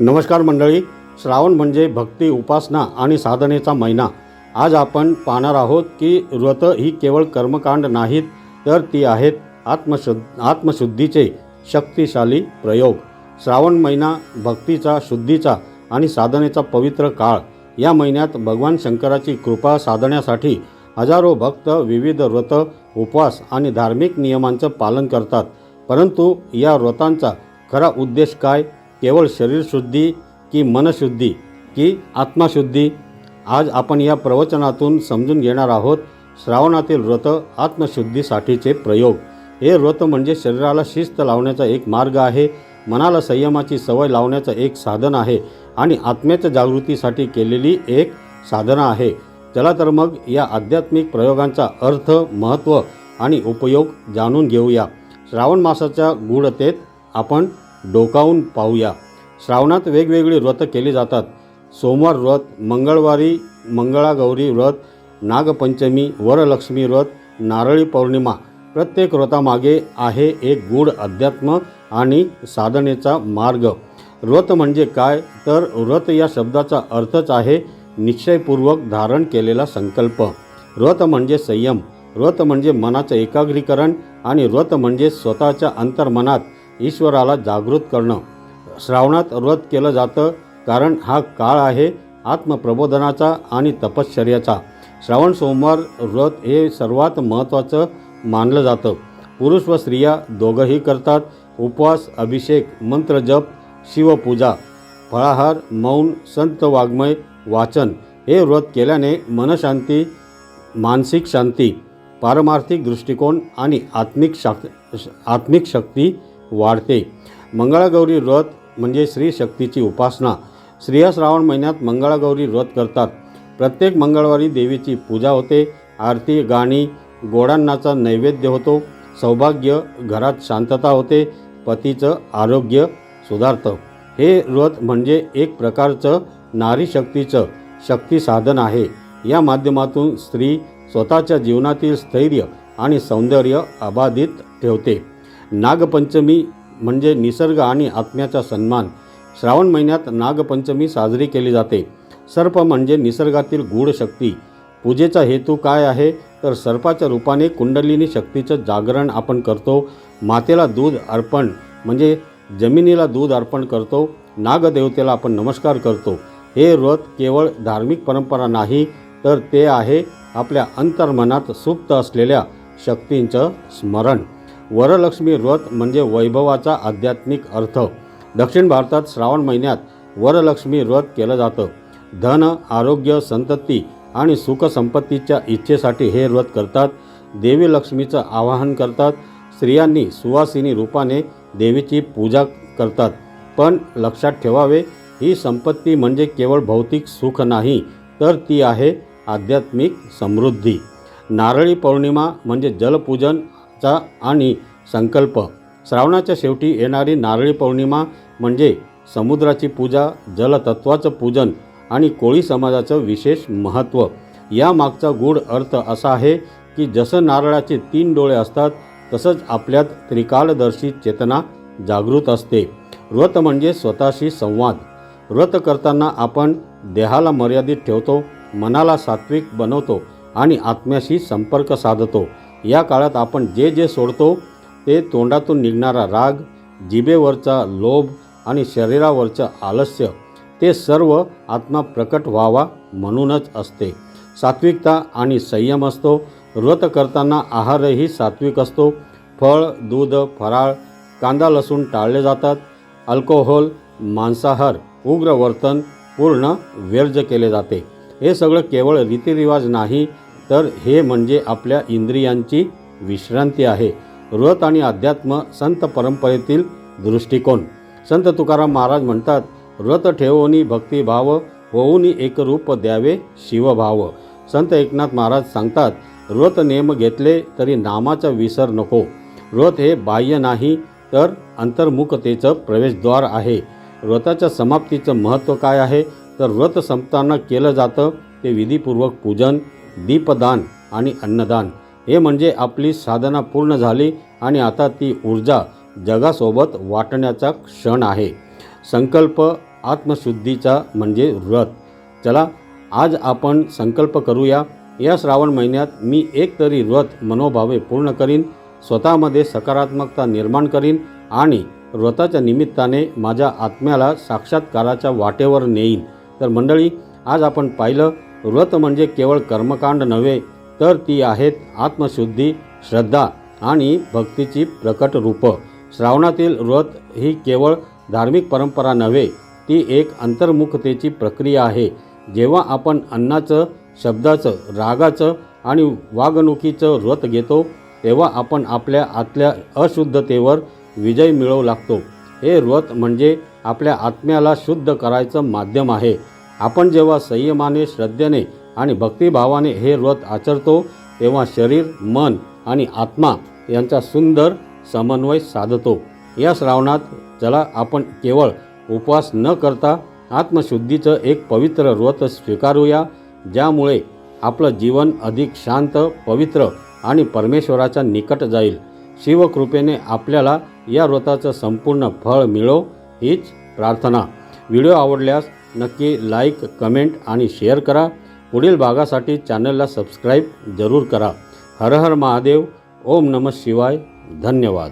नमस्कार मंडळी. श्रावण म्हणजे भक्ती उपासना आणि साधनेचा महिना. आज आपण पाहणार आहोत की व्रत ही केवळ कर्मकांड नाहीत तर ती आहेत आत्मशुद्ध आत्मशुद्धीचे शक्तिशाली प्रयोग. श्रावण महिना भक्तीचा शुद्धीचा आणि साधनेचा पवित्र काळ. या महिन्यात भगवान शंकराची कृपा साधण्यासाठी हजारो भक्त विविध व्रत उपवास आणि धार्मिक नियमांचं पालन करतात. परंतु या व्रतांचा खरा उद्देश काय? केवळ शरीरशुद्धी की मनशुद्धी की आत्मशुद्धी आज आपण या प्रवचनातून समजून घेणार आहोत श्रावणातील व्रत आत्मशुद्धीसाठीचे प्रयोग. हे व्रत म्हणजे शरीराला शिस्त लावण्याचा एक मार्ग आहे मनाला संयमाची सवय लावण्याचं एक साधन आहे आणि आत्म्याच्या जागृतीसाठी केलेली एक साधना आहे. चला तर मग या आध्यात्मिक प्रयोगांचा अर्थ महत्त्व आणि उपयोग जाणून घेऊया. श्रावण मासाच्या गूढतेत आपण डोकावून पाहूया. श्रावणात वेगवेगळी व्रतं केली जातात. सोमवार व्रत मंगळवारी मंगळागौरी व्रत नागपंचमी वरलक्ष्मी व्रत नारळी पौर्णिमा. प्रत्येक व्रतामागे आहे एक गूढ अध्यात्म आणि साधनेचा मार्ग. व्रत म्हणजे काय? तर व्रत या शब्दाचा अर्थच आहे निश्चयपूर्वक धारण केलेला संकल्प. व्रत म्हणजे संयम. व्रत म्हणजे मनाचं एकाग्रीकरण आणि व्रत म्हणजे स्वतःच्या अंतर्मनात ईश्वराला जागृत करणं. श्रावणात व्रत केलं जातं कारण हा काळ आहे आत्मप्रबोधनाचा आणि तपश्चर्याचा. श्रावण सोमवार व्रत हे सर्वात महत्त्वाचं मानलं जातं. पुरुष व स्त्रिया दोघंही करतात. उपवास अभिषेक मंत्रजप शिवपूजा फळाहार मौन संत वाङ्मय वाचन हे व्रत केल्याने मनशांती मानसिक शांती पारमार्थिक दृष्टिकोन आणि आत्मिक शाक आत्मिक शक्ती वाढते. मंगळागौरी व्रत म्हणजे श्री शक्तीची उपासना. स्त्रिया श्रावण महिन्यात मंगळागौरी व्रत करतात. प्रत्येक मंगळवारी देवीची पूजा होते. आरती गाणी गोडांनाचा नैवेद्य होतो. सौभाग्य घरात शांतता होते. पतीचं आरोग्य सुधारतं. हे व्रत म्हणजे एक प्रकारचं नारी शक्तीचं शक्ती साधन आहे. या माध्यमातून स्त्री स्वतःच्या जीवनातील स्थैर्य आणि सौंदर्य अबाधित ठेवते. नागपंचमी म्हणजे निसर्ग आणि आत्म्याचा सन्मान. श्रावण महिन्यात नागपंचमी साजरी केली जाते. सर्प म्हणजे निसर्गातील गूढ शक्ती. पूजेचा हेतू काय आहे? तर सर्पाच्या रूपाने कुंडलिनी शक्तीचं जागरण आपण करतो. मातेला दूध अर्पण म्हणजे जमिनीला दूध अर्पण करतो. नागदेवतेला आपण नमस्कार करतो. हे व्रत केवळ धार्मिक परंपरा नाही तर ते आहे आपल्या अंतर्मनात सुप्त असलेल्या शक्तींचं स्मरण. वरलक्ष्मी व्रत म्हणजे वैभवाचा आध्यात्मिक अर्थ. दक्षिण भारतात श्रावण महिन्यात वरलक्ष्मी व्रत केलं जातं. धन आरोग्य संतती आणि सुखसंपत्तीच्या इच्छेसाठी हे व्रत करतात. देवी लक्ष्मीचं आवाहन करतात. स्त्रियांनी सुवासिनी रूपाने देवीची पूजा करतात. पण लक्षात ठेवावे ही संपत्ती म्हणजे केवळ भौतिक सुख नाही तर ती आहे आध्यात्मिक समृद्धी. नारळी पौर्णिमा म्हणजे जलपूजन चा आणि संकल्प. श्रावणाच्या शेवटी येणारी नारळी पौर्णिमा म्हणजे समुद्राची पूजा जलतत्वाचं पूजन आणि कोळी समाजाचं विशेष महत्त्व. यामागचा गूढ अर्थ असा आहे की जसं नारळाचे तीन डोळे असतात तसंच आपल्यात त्रिकालदर्शी चेतना जागृत असते. व्रत म्हणजे स्वतःशी संवाद. व्रत करताना आपण देहाला मर्यादित ठेवतो मनाला सात्विक बनवतो आणि आत्म्याशी संपर्क साधतो. या काळात आपण जे जे सोडतो ते तोंडातून निघणारा राग जिभेवरचा लोभ आणि शरीरावरचं आलस्य ते सर्व आत्मा प्रकट व्हावा म्हणूनच असते. सात्विकता आणि संयम असतो. व्रत करताना आहारही सात्विक असतो. फळ दूध फराळ कांदा लसूण टाळले जातात. अल्कोहोल मांसाहार उग्र वर्तन पूर्ण व्यर्ज केले जाते. हे सगळं केवळ रीतिरिवाज नाही तर हे म्हणजे आपल्या इंद्रियांची विश्रांती आहे. व्रत आणि अध्यात्म संत परंपरेतील दृष्टिकोन. संत तुकाराम महाराज म्हणतात व्रत ठेवोनी भक्तिभाव होऊनी एकरूप द्यावे शिवभाव. संत एकनाथ महाराज सांगतात व्रत नेम घेतले तरी नामाचा विसर नको. व्रत हे बाह्य नाही तर अंतर्मुखतेचं प्रवेशद्वार आहे. व्रताच्या समाप्तीचं महत्त्व काय आहे? तर व्रत संपताना केलं जातं ते विधीपूर्वक पूजन दीपदान आणि अन्नदान. हे म्हणजे आपली साधना पूर्ण झाली आणि आता ती ऊर्जा जगासोबत वाटण्याचा क्षण आहे. संकल्प आत्मशुद्धीचा म्हणजे व्रत. चला आज आपण संकल्प करूया. या श्रावण महिन्यात मी एक तरी व्रत मनोभावे पूर्ण करीन स्वतःमध्ये सकारात्मकता निर्माण करीन आणि व्रताच्या निमित्ताने माझ्या आत्म्याला साक्षात्काराच्या वाटेवर नेईन. तर मंडळी आज आपण पाहिलं व्रत म्हणजे केवळ कर्मकांड नव्हे तर ती आहेत आत्मशुद्धी श्रद्धा आणि भक्तीची प्रकट रूपं. श्रावणातील व्रत ही केवळ धार्मिक परंपरा नव्हे ती एक अंतर्मुखतेची प्रक्रिया आहे. जेव्हा आपण अन्नाचं शब्दाचं रागाचं आणि वागणुकीचं व्रत घेतो तेव्हा आपण आपल्या आतल्या अशुद्धतेवर विजय मिळवू लागतो. हे व्रत म्हणजे आपल्या आत्म्याला शुद्ध करायचं माध्यम आहे. आपण जेव्हा संयमाने श्रद्धेने आणि भक्तिभावाने हे व्रत आचरतो तेव्हा शरीर मन आणि आत्मा यांचा सुंदर समन्वय साधतो. या श्रावणात चला आपण केवळ उपवास न करता आत्मशुद्धीचं एक पवित्र व्रत स्वीकारूया ज्यामुळे आपलं जीवन अधिक शांत पवित्र आणि परमेश्वराच्या निकट जाईल. शिवकृपेने आपल्याला या व्रताचं संपूर्ण फळ मिळो हीच प्रार्थना. व्हिडिओ आवडल्यास नक्की लाईक कमेंट आणि शेअर करा. पुढील भागासाठी चॅनलला सबस्क्राईब जरूर करा. हर हर महादेव. ओम नमः शिवाय. धन्यवाद.